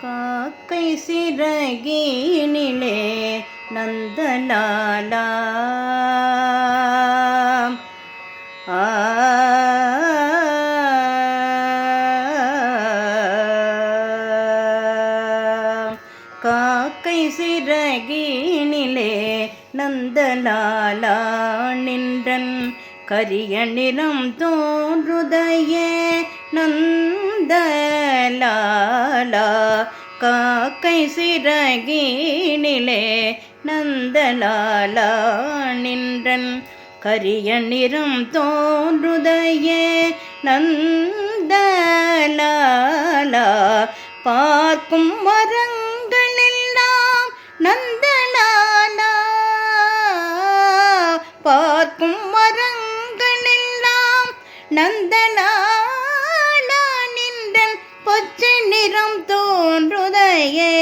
காக்கை சிறகினிலே நந்தலாலா. ஆ. காக்கை சிறகினிலே நந்தலாலா நின்றன். கரிய நிறம் தோன்றுதையே நந்த நந்தலாலா காக்கை சிறகினிலே நந்தலாலா நின்றன் கரிய நிறம் தோன்றுதையே நந்தலாலா பார்க்கும் மரங்களெல்லாம் நந்தலாலா பார்க்கும் மரங்களெல்லாம் நந்தலா பச்சை நிறம் தோன்றுதையே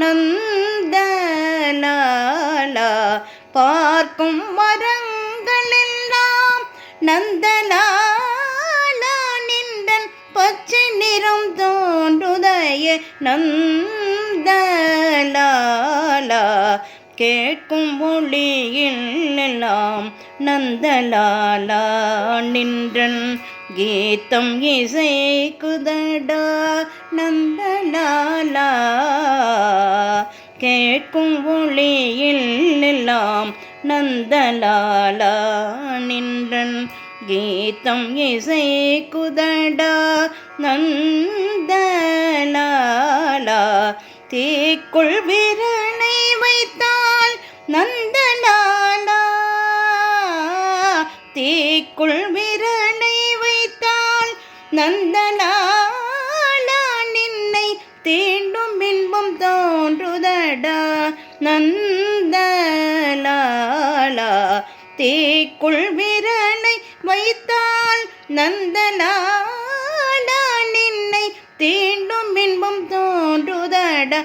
நந்தலாலா பார்க்கும் மரங்களெல்லாம் நந்தலாலா நின்றன் பச்சை நிறம் தோன்றுதையே நந்தலாலா கேட்கும் மொழியில் நாம் நந்தலாலா நின்றன். கீதம் இசை குதடா நந்தலாலா. கேட்கும் ஒளியில் எல்லாம் நந்தலாலா நின்றன். கீதம் இசை குதடா நந்தலாலா. தீக்குள் விரணை வைத்தான் நந்தனானா தீக்குள் விரலை வைத்தால் நந்தனானா நின்னை தீண்டும் பின்பம் தோன்றுதடா. நந்தலாலா தீக்குள் விரலை வைத்தால் நந்தலாலா நின்னை தீண்டும் பின்பம் தோன்றுதடா.